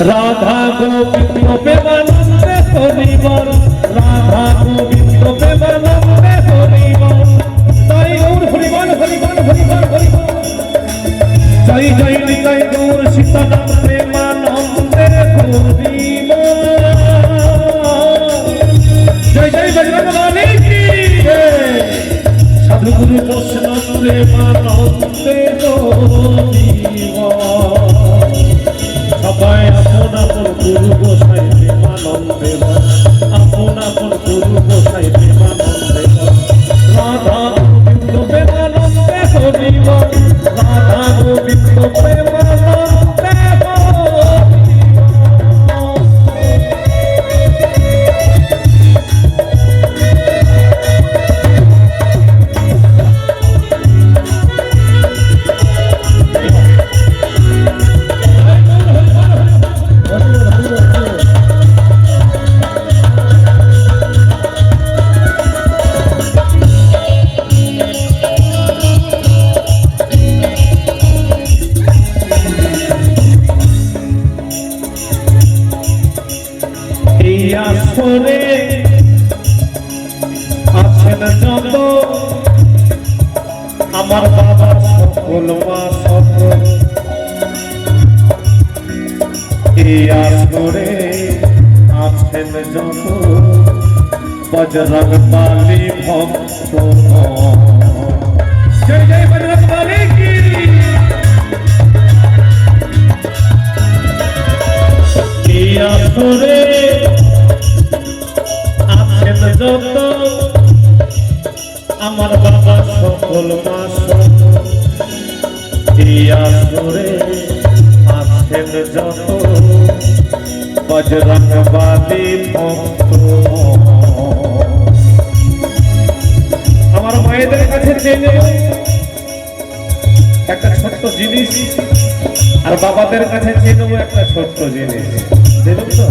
রাধা গোবিন্দ আমার সকল মা সকল এই আসরে আছেন যত বজরং বালি ভক্ত জয় জয় বজরং আমার বাবা সকল মা সকল আমার মায়েদের কাছে চেনে একটা ছোট্ট জিনিস আর বাবাদের কাছে চেয়ে নেব একটা ছোট্ট জিনিস। দেবেন তো,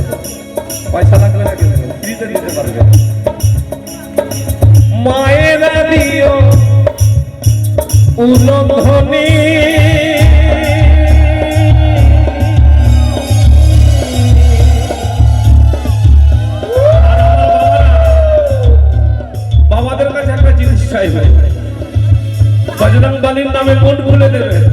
পয়সা লাগলে না ফ্রিতে দিতে পারবে মায়েরা দিও উলধ্বনি বজরং বালির নামে মন খুলে দেবে।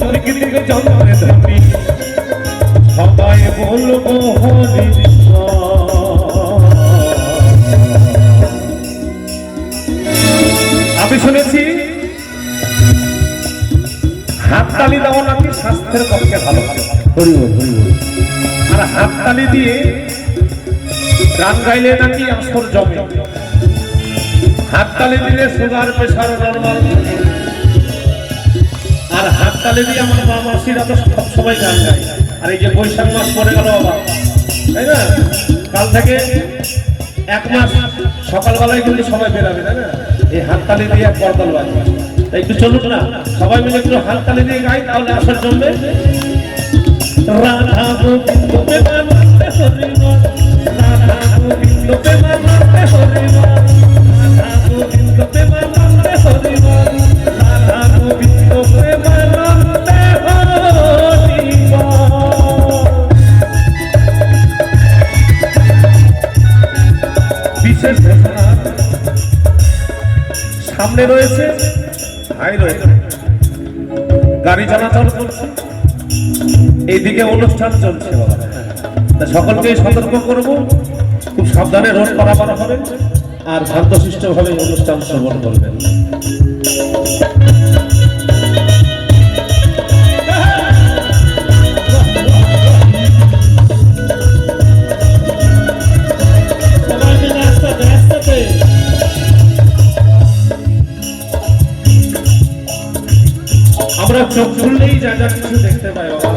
কি চন্দ্রে ধ্বনি সবাই বলব হরি আমি শুনেছি হাততালি দেওয়া নাকি স্বাস্থ্যের পক্ষে ভালো আর হাততালি দিয়ে গান গাইলে নাকি আসর জমে। হাততালি দিলে সুগার প্রেশার নর্মাল আর হাততালি দিয়ে আমার মা মাসিরা তো সব সময় গান গায়। আর এই যে বৈশাখ মাস পরে গেল আবার। তাই না? কাল থেকে এক মাস সকালবেলায় কিন্তু সবাই বেরাবে তাই না? এই হাততালি দিয়ে করতাল বাজবে তাই একটু চলুক না, সবাই মিলে একটু হাততালি দিয়ে গাই, তাহলে আসার জমবে রাধা গোবিন্দ রাধা গোবিন্দ সামনে রয়েছে। ভাই রয়েছে। গাড়ি চলাচল করছে। এইদিকে অনুষ্ঠান চলছে। সকলকে সতর্ক করব। খুব সাবধানে রোড পারাপার হবে। আর শান্তশিষ্টভাবে অনুষ্ঠান শ্রবণ করবেন। চোখ খুললেই যা যা কিছু দেখতে পাই বাবা।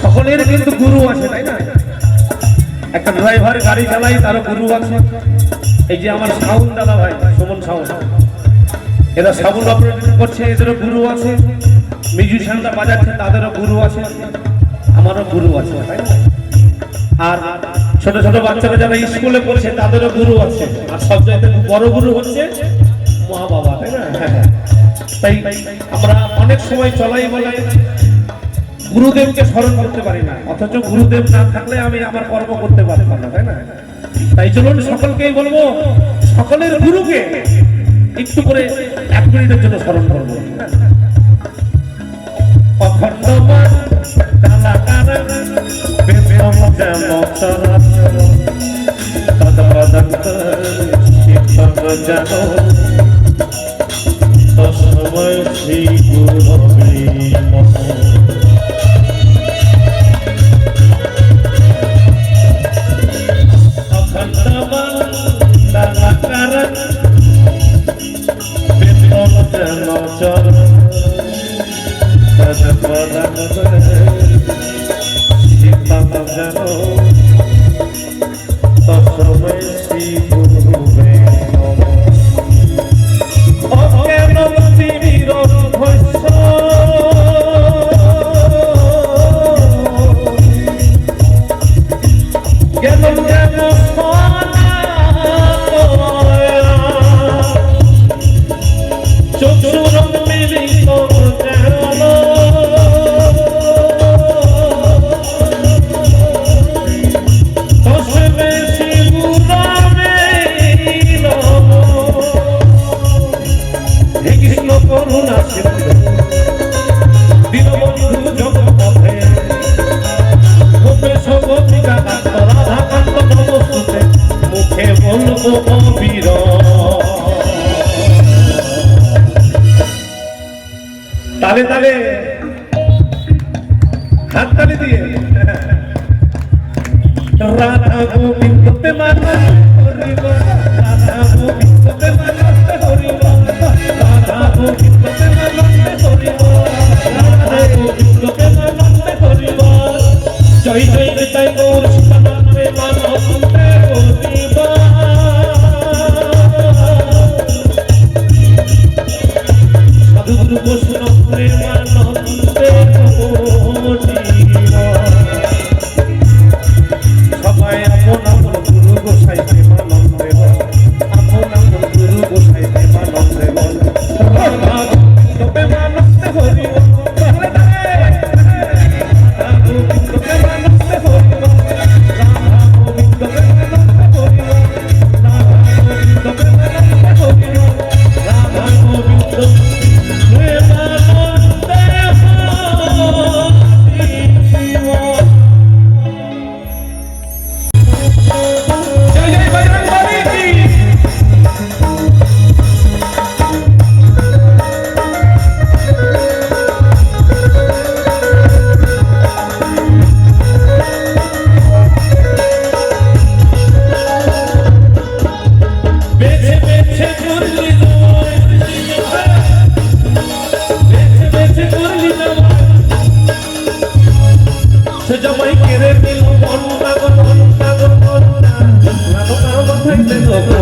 সকলের কিন্তু গুরু আছে, তাই না? একটা ড্রাইভার গাড়ি চালাই, তারও গুরু আছে। এই যে আমার সাউন্ড দাদা ভাই, সুমন সাউন্ড এরা সাউন্ড অপারেটর করছে, এদেরও গুরু আছে। মিউজিশিয়ানরা বাজাচ্ছে, তাদেরও গুরু আছে। আমারও গুরু আছে, তাই না? আর ছোট ছোট বাচ্চারা যারা স্কুলে পড়ছে, তাদেরও গুরু আছে। আর সব জায়গায় বড় গুরু হচ্ছে মা বাবা তাই আমরা অনেক সময় চলাই বলে গুরুদেবকে স্মরণ করতে পারি না। অথচ গুরুদেব না থাকলে আমি আমার কর্ম করতে পারতাম না, তাই না? তাই চলুন সকলকেই বলব, সকলের গুরুকে একটু করে এক মিনিটের জন্য স্মরণ করব। তদপদন্ত, শিক্ষক জানো। তসময় শ্রী গুরবে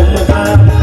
দিল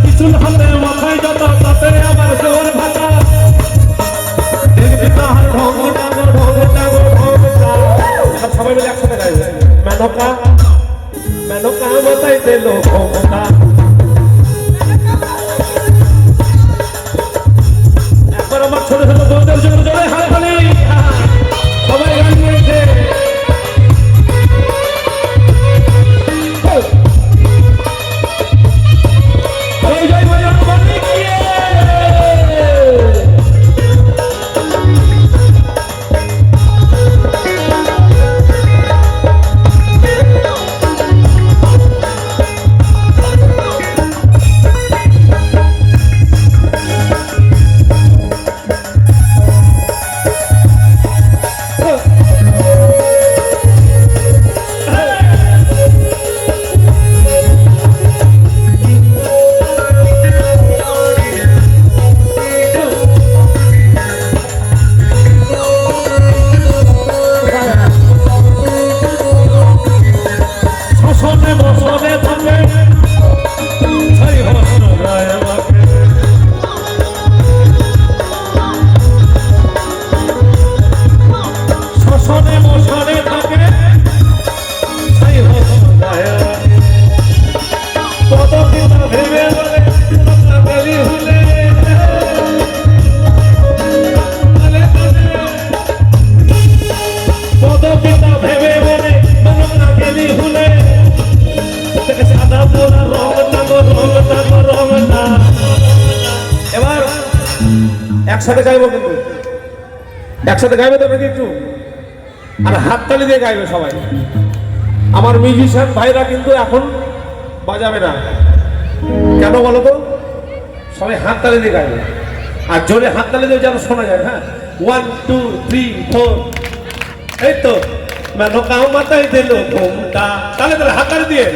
ত্রিশূল হাতে মাথায় জন্য তাতে আমার জোয়ার ভাটা। দেখবি তাহার একবার আমার ছোট ছোট বন্ধুদের জন্য জোরে হাত একসাথে গাইবো কিন্তু। একসাথে গাইবে তো নাকি একটু? আর হাততালি দিয়ে গাইবে সবাই। আমার মিউজিশিয়ান ভাইরা কিন্তু এখন বাজাবে না। কেন বলো তো? সবাই হাততালি দিয়ে গাইবে। আর জোরে হাততালি দিয়ে যেন শোনা যায় হ্যাঁ? ওয়ান টু থ্রি ফোর এই তো। মেনকা মাথায় দিল ঘুমটা। তাহলে তাহলে হাততালি দিয়ে।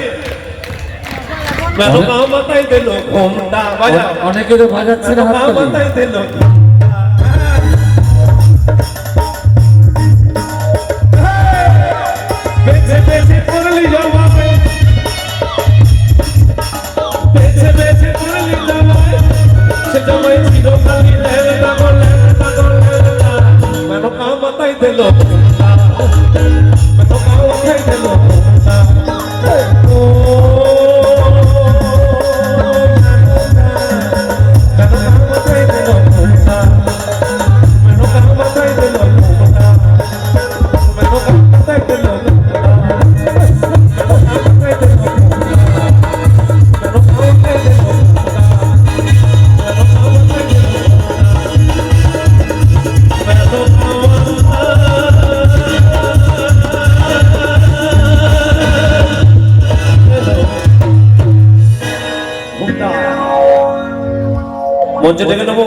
মেনকা মাথায় দিল ঘুমটা। বাজা অনেকে তো বাজাচ্ছে না হাততালি মাথায় দিল মঞ্চে ডেকে নেব